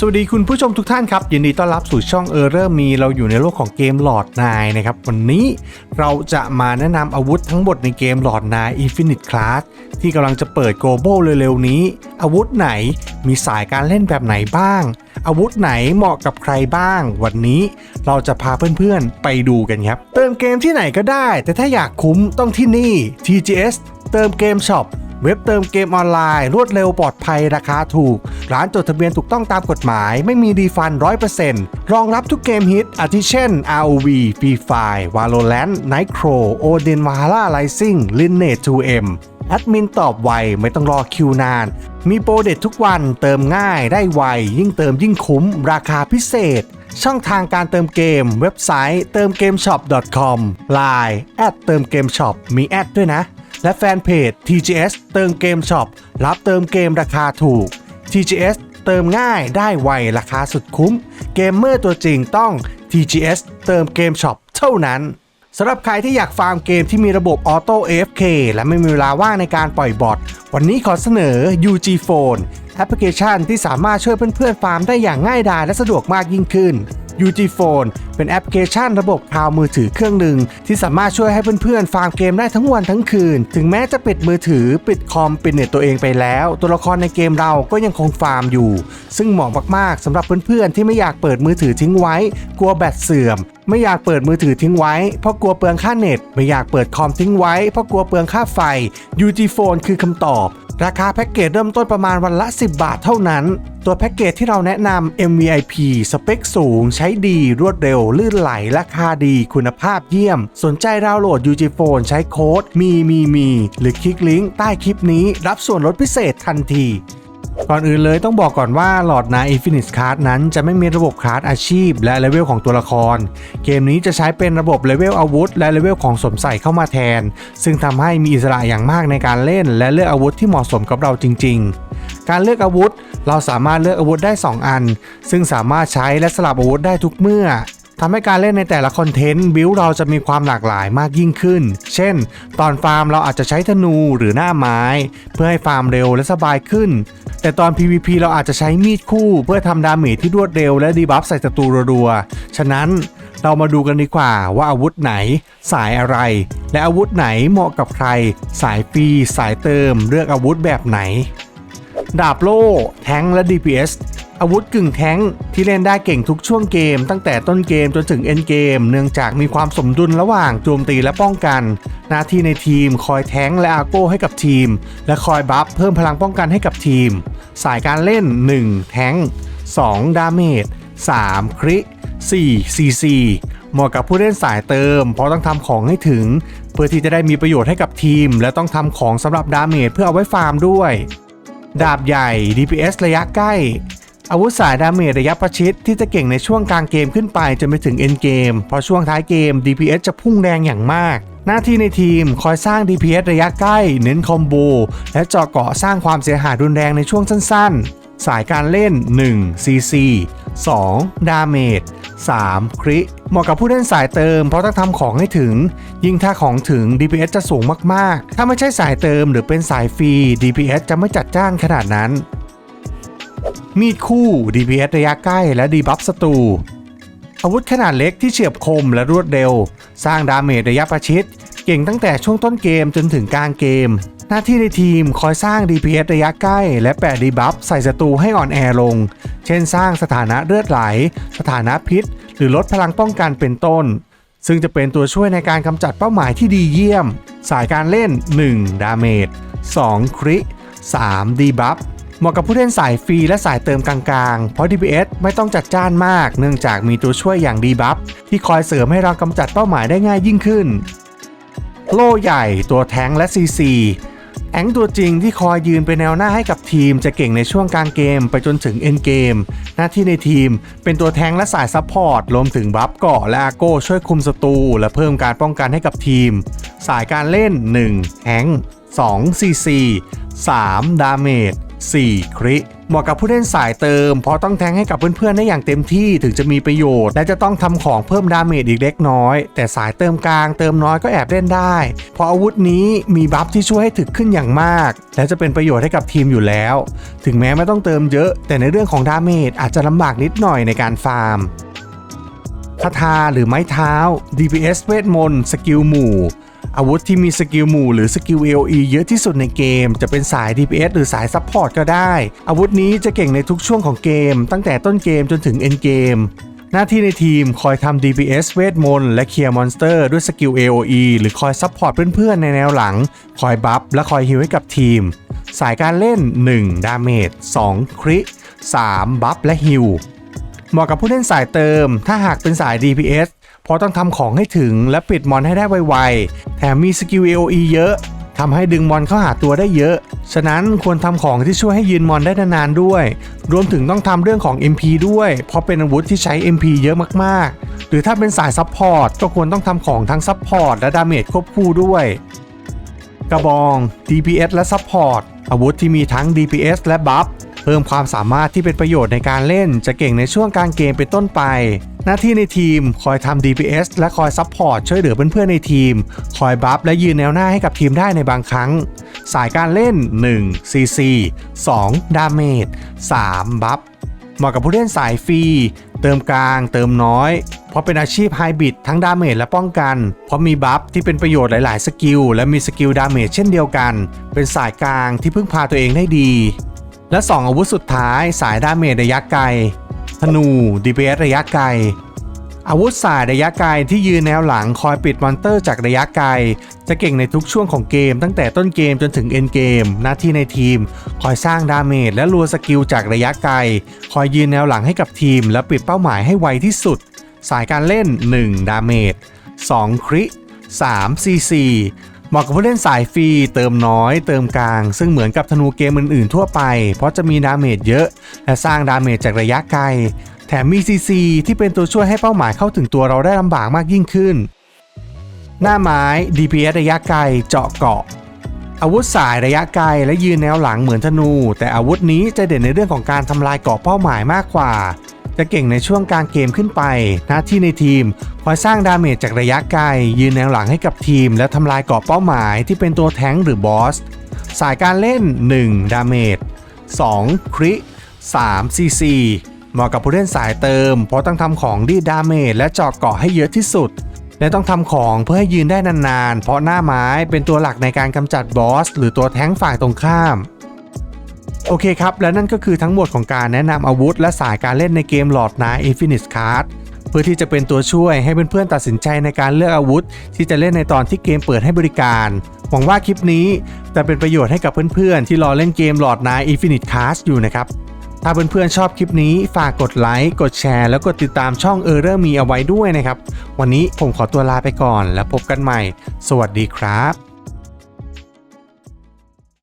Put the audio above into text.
สวัสดีคุณผู้ชมทุกท่านครับ ยินดีต้อนรับสู่ช่องเออร์เรอร์มีเราอยู่ในโลกของเกมหลอดนายนะครับ วันนี้เราจะมาแนะนำอาวุธทั้งหมดในเกมหลอดนาย Infinite Class ที่กำลังจะเปิด Global เร็วๆนี้ อาวุธไหนมีสายการเล่นแบบไหนบ้าง อาวุธไหนเหมาะกับใครบ้าง วันนี้เราจะพาเพื่อนๆไปดูกันครับ เติมเกมที่ไหนก็ได้ แต่ถ้าอยากคุ้มต้องที่นี่ TGS เติมเกมช็อป เว็บเติมเกมออนไลน์ รวดเร็วปลอดภัยราคาถูก ร้านจดทะเบียนถูกต้องตามกฎหมาย ไม่มีดีฟัน 100%รองรับทุกเกมฮิต อาทิเช่น ROV Free Fire Valorant Nightcrow Odin Valhalla Rising Lineage 2M แอดมินตอบไว ไม่ต้องรอคิวนาน มีโปรเด็ดทุกวันเติมง่ายได้ไว ยิ่งเติมยิ่งคุ้ม ราคาพิเศษ ช่องทางการเติมเกม เว็บไซต์เติมเกมช็อป .com Line แอดเติมเกมช็อปมีแอดด้วยนะ และแฟนเพจ TGS เติมเกมช็อปรับเติมเกมราคาถูก TGS เติมง่ายได้ไวราคาสุดคุ้ม เกมเมอร์ตัวจริงต้อง TGS เติมเกมช็อปเท่านั้นสำหรับใครที่อยากฟาร์มเกมที่มีระบบออโต้ AFK และไม่มีเวลาว่างในการปล่อยบอทวันนี้ขอเสนอ UG Phone แอปพลิเคชันที่สามารถช่วยเพื่อนๆฟาร์มได้อย่างง่ายดายและสะดวกมากยิ่งขึ้น UG Phone เป็นแอปพลิเคชันระบบคลาวมือถือเครื่องหนึ่ง ที่สามารถช่วยให้เพื่อนๆฟาร์มเกมได้ทั้งวันทั้งคืน ถึงแม้จะปิดมือถือปิดคอมปิดเน็ตตัวเองไปแล้ว ตัวละครในเกมเราก็ยังคงฟาร์มอยู่ ซึ่งเหมาะมากๆสำหรับเพื่อนๆที่ไม่อยากเปิดมือถือทิ้งไว้ กลัวแบตเสื่อม ไม่อยากเปิดมือถือทิ้งไว้เพราะกลัวเปลืองค่าเน็ต ไม่อยากเปิดคอมทิ้งไว้เพราะกลัวเปลืองค่าไฟ UG Phone คือคำตอบ ราคาแพ็กเกจเริ่มต้นประมาณวันละ 10 บาทเท่านั้น ตัวแพ็กเกจที่เราแนะนำ MVIP สเปคสูง ใช้ดีรวดเร็ว ลื่นไหล ราคาดี คุณภาพเยี่ยม สนใจดาวน์โหลด UG Phone ใช้โค้ดมีมีมีหรือคลิกลิงก์ใต้คลิปนี้รับส่วนลดพิเศษทันที ก่อนอื่นเลยต้องบอกก่อนว่าหลอดนา Infinite Card นั้นจะไม่มีระบบคลาสอาชีพ และเลเวลของตัวละคร เกมนี้จะใช้เป็นระบบเลเวลอาวุธ และเลเวลของสมใส่เข้ามาแทน ซึ่งทำให้มีอิสระอย่างมากในการเล่น และเลือกอาวุธที่เหมาะสมกับเราจริง ๆ การเลือกอาวุธ เราสามารถเลือกอาวุธได้ 2 อัน ซึ่งสามารถใช้และสลับอาวุธได้ทุกเมื่อ ทำให้การเล่นในแต่ละคอนเทนต์บิวเราจะมีความหลากหลายมากยิ่งขึ้น เช่น ตอนฟาร์มเราอาจจะใช้ธนูหรือหน้าไม้ เพื่อให้ฟาร์มเร็วและสบายขึ้น แต่ตอน PVP เราอาจจะใช้มีดคู่ เพื่อทำดาเมจที่รวดเร็วและดีบัฟใส่ศัตรูรัวๆ ฉะนั้นเรามาดูกันดีกว่าว่าอาวุธไหน สายอะไร และอาวุธไหนเหมาะกับใคร สายฟรีสายเติม เลือกอาวุธแบบไหน ดาบโล่แทงและ DPS อาวุธกึ่งแท้งที่เล่นได้เก่งทุกช่วงเกม ตั้งแต่ต้นเกมจนถึงเอ็นเกม เนื่องจากมีความสมดุลระหว่างโจมตีและป้องกัน หน้าที่ในทีมคอยแท้งและอาโก้ให้กับทีม และคอยบัฟเพิ่มพลังป้องกันให้กับทีม สายการเล่น 1. แท้ง 2. ดาเมจ 3. คริ 4. CC เหมาะกับผู้เล่นสายเติม เพราะต้องทำของให้ถึง เพื่อที่จะได้มีประโยชน์ให้กับทีม และต้องทำของสำหรับดาเมจเพื่อเอาไว้ฟาร์มด้วย ดาบใหญ่ DPS ระยะใกล้ อาวุธสายดาเมจระยะประชิดที่จะเก่งในช่วงกลางเกมขึ้นไปจนไปถึงเอ็นเกมพอช่วงท้ายเกม DPS จะพุ่งแรงอย่างมาก หน้าที่ในทีมคอยสร้าง DPS ระยะใกล้ เน้นคอมโบ และเจาะเกาะสร้างความเสียหายรุนแรงในช่วงสั้นๆ สายการเล่น 1. CC 2. ดาเมจ 3. คริเหมาะกับผู้เล่นสายเติมเพราะต้องทำของให้ถึง ยิ่งถ้าของถึง DPS จะสูงมากๆ ถ้าไม่ใช่สายเติมหรือเป็นสายฟรี DPS จะไม่จัดจ้านขนาดนั้น มีดคู่ DPS ระยะใกล้และดีบัฟศัตรูอาวุธขนาดเล็กที่เฉียบคมและรวดเร็ว สร้างดาเมจระยะประชิด เก่งตั้งแต่ช่วงต้นเกมจนถึงกลางเกม หน้าที่ในทีมคอยสร้าง DPS ระยะใกล้ และแปะดีบัฟใส่ศัตรูให้อ่อนแอลง เช่นสร้างสถานะเลือดไหล สถานะพิษ หรือลดพลังป้องกันเป็นต้น ซึ่งจะเป็นตัวช่วยในการกำจัดเป้าหมายที่ดีเยี่ยม สายการเล่น 1. ดาเมจ 2. คริ 3. ดีบัฟ เหมาะกับผู้เล่นสายฟรีและสายเติมกลางๆ เพราะ DPS ไม่ต้องจัดจ้านมาก เนื่องจากมีตัวช่วยอย่างดีบัฟที่คอยเสริมให้เรากำจัดเป้าหมายได้ง่ายยิ่งขึ้น โล่ใหญ่ตัวแทงและ CC แองตัวจริงที่คอยยืนเป็นแนวหน้าให้กับทีม จะเก่งในช่วงกลางเกมไปจนถึงเอ็นเกม หน้าที่ในทีมเป็นตัวแทงและสายซัพพอร์ตรวมถึงบัฟเกาะและอาโก้ช่วยคุมศัตรูและเพิ่มการป้องกันให้กับทีม สายการเล่น 1. แทง2 CC 3. ดาเมจ 4 คริเหมาะกับผู้เล่นสายเติม เพราะต้องแทงให้กับเพื่อนๆได้อย่างเต็มที่ถึงจะมีประโยชน์ และจะต้องทำของเพิ่มดาเมจอีกเล็กน้อย แต่สายเติมกลางเติมน้อยก็แอบเล่นได้ เพราะอาวุธนี้มีบัฟที่ช่วยให้ถึกขึ้นอย่างมาก และจะเป็นประโยชน์ให้กับทีมอยู่แล้ว ถึงแม้ไม่ต้องเติมเยอะ แต่ในเรื่องของดาเมจอาจจะลำบากนิดหน่อยในการฟาร์มคาถาหรือไม้เท้า DPS เวทมนต์สกิลหมู่ อาวุธที่มีสกิลหมู่หรือสกิล AOE เยอะที่สุดในเกม จะเป็นสาย DPS หรือสายซัพพอร์ตก็ได้ อาวุธนี้จะเก่งในทุกช่วงของเกม ตั้งแต่ต้นเกมจนถึง end เกมหน้าที่ในทีมคอยทำ DPS เวทมนต์และเคลียร์มอนสเตอร์ด้วยสกิล AOE หรือคอยซัพพอร์ตเพื่อนๆ ในแนวหลัง คอยบัฟและคอยฮิลให้กับทีม สายการเล่น 1 ดาเมจ 2 คริ 3 บัฟและฮิลเหมาะกับผู้เล่นสายเติม ถ้าหากเป็นสาย DPS เพราะต้องทำของให้ถึงและปิดมอนให้ได้ไวๆ แถมมีสกิล AOE เยอะทำให้ดึงมอนเข้าหาตัวได้เยอะ ฉะนั้นควรทำของที่ช่วยให้ยืนมอนได้นานๆด้วย รวมถึงต้องทำเรื่องของ MP ด้วย เพราะเป็นอาวุธที่ใช้ MP เยอะมากๆ หรือถ้าเป็นสายซัพพอร์ตก็ควรต้องทำของทั้งซัพพอร์ตและดาเมจควบคู่ด้วย กระบอง DPS และ Support อาวุธที่มีทั้ง DPS และ Buff เพิ่มความสามารถที่เป็นประโยชน์ในการเล่น จะเก่งในช่วงกลางเกมเป็นต้นไป หน้าที่ในทีมคอยทำ DPS และคอย Support ช่วยเหลือเพื่อนๆในทีม คอยบัฟและยืนแนวหน้าให้กับทีมได้ในบางครั้ง สายการเล่น 1 CC 2 ดาเมจ 3 บัฟเหมาะกับผู้เล่นสายฟรี เติมกลาง เติมน้อย เพราะเป็นอาชีพไฮบริดทั้งดาเมจและป้องกัน เพราะมีบัฟที่เป็นประโยชน์หลาย ๆ สกิล และมีสกิลดาเมจเช่นเดียวกัน เป็นสายกลางที่พึ่งพาตัวเองได้ดี และ 2 อาวุธสุดท้ายสายดาเมจระยะไกล ธนู DPS ระยะไกล อาวุธสายระยะไกลที่ยืนแนวหลังคอยปิดมอนเตอร์จากระยะไกล จะเก่งในทุกช่วงของเกม ตั้งแต่ต้นเกมจนถึงเอ็นเกม หน้าที่ในทีม คอยสร้างดาเมจและรัวสกิลจากระยะไกล คอยยืนแนวหลังให้กับทีม และปิดเป้าหมายให้ไวที่สุด สายการเล่น 1 ดาเมจ2คริ3 CC เหมาะกับผู้เล่นสายฟรีเติมน้อยเติมกลาง ซึ่งเหมือนกับธนูเกมอื่นๆทั่วไป เพราะจะมีดาเมจเยอะ และสร้างดาเมจจากระยะไกล แถมมี CC ที่เป็นตัวช่วยให้เป้าหมายเข้าถึงตัวเราได้ลำบากมากยิ่งขึ้น หน้าไม้ DPS ระยะไกลเจาะเกาะ อาวุธสายระยะไกลและยืนแนวหลังเหมือนธนู แต่อาวุธนี้จะเด่นในเรื่องของการทำลายเกาะเป้าหมายมากกว่า จะเก่งในช่วงกลางเกมขึ้นไป หน้าที่ในทีมคอยสร้างดาเมจจากระยะไกล ยืนแนวหลังให้กับทีม และทำลายเกาะเป้าหมายที่เป็นตัวแท้งหรือบอส สายการเล่น 1 ดาเมจ 2 คริ3 CC เหมาะกับผู้เล่นสายเติม เพราะต้องทำของดีดดาเมจและเจาะเกาะให้เยอะที่สุด และต้องทำของเพื่อให้ยืนได้นานๆ เพราะหน้าไม้เป็นตัวหลักในการกำจัดบอส หรือตัวแท้งฝ่ายตรงข้าม โอเคครับ และนั่นก็คือทั้งหมดของการแนะนำอาวุธ และสายการเล่นในเกม Lord Knight Infinite Card เพื่อที่จะเป็นตัวช่วยให้เพื่อนๆตัดสินใจในการเลือกอาวุธ ที่จะเล่นในตอนที่เกมเปิดให้บริการ หวังว่าคลิปนี้จะเป็นประโยชน์ให้กับเพื่อนๆ ที่รอเล่นเกม Lord Knight Infinite Card อยู่นะครับถ้าเพื่อนๆชอบคลิปนี้ฝากกดไลค์ กดแชร์ แล้วกดติดตามช่องเออร์เรอร์มีเอาไว้ด้วยนะครับ วันนี้ผมขอตัวลาไปก่อนแล้วพบกันใหม่ สวัสดีครับ